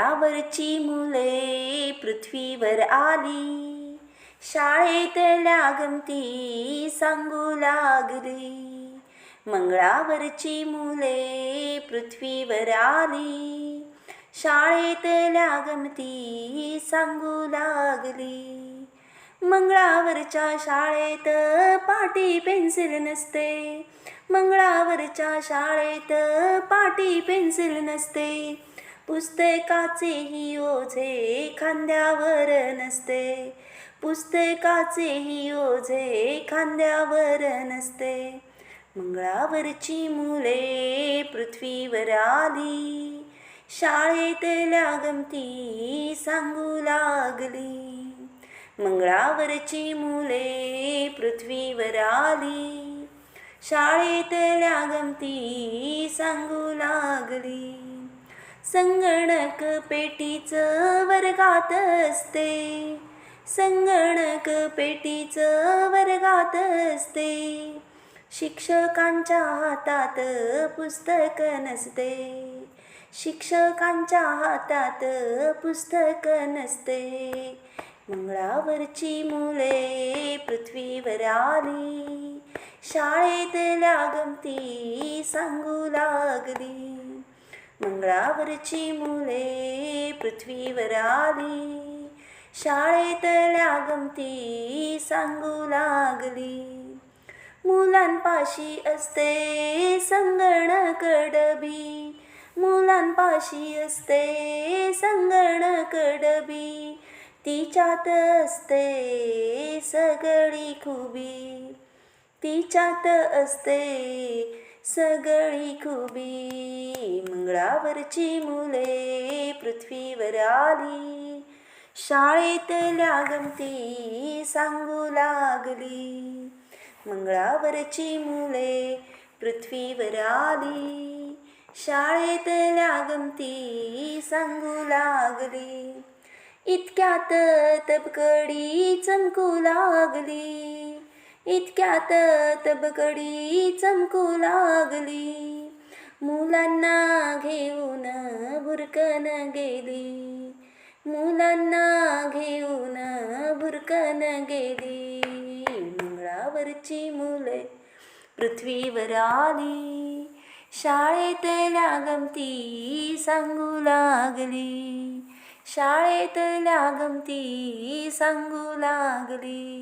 मंगळावरची मुले पृथ्वीवर आली. शाळेतल्या गमती सांगू लागली. मंगळावरची मुले पृथ्वीवर आली. शाळेतल्या गमती सांगू लागली. मंगळावरच्या शाळेत पाटी पेन्सिल नसते. मंगळावरच्या शाळेत पाटी पेन्सिल नसते. पुस्तकाचेही ओझे खांद्यावर नसते. पुस्तकाचेही ओझे खांद्यावर नसते. मंगळावरची मुले पृथ्वीवर आली. शाळेतल्या गमती सांगू लागली. मंगळावरची मुले पृथ्वीवर आली. शाळेतल्या गमती सांगू लागली. संगणक पेटीचं वर्गात असते. संगणक पेटीचं वर्गात असते. शिक्षकांच्या हातात पुस्तक नसते. शिक्षकांच्या हातात पुस्तक नसते. मंगळावरची मुले पृथ्वीवर आली. शाळेतल्या गमती सांगू लागली. मंगळावरची मुले पृथ्वीवर आली. शाळेतल्या गमती सांगू लागली. मुलांपाशी असते संगणक डबी मुलांपाशी असते संगणक डबी तिच्यात असते सगळी खुबी. तिच्यात असते सगळी खुबी मंगळावरची मुले पृथ्वीवर आली. शाळेतल्या गमती सांगू लागली. मंगळावरची मुले पृथ्वीवर आली. शाळेतल्या गमती सांगू लागली. इतक्यात तबकडी चमकू लागली. इतक्यात तबकडी चमकू लागली. मुलांना घेऊन भुरकन गेली. मुलांना घेऊन भुरकन गेली. मंगळावरची मुले पृथ्वीवर आली. शाळेतल्या गमती सांगू लागली. शाळेतल्या गमती सांगू लागली.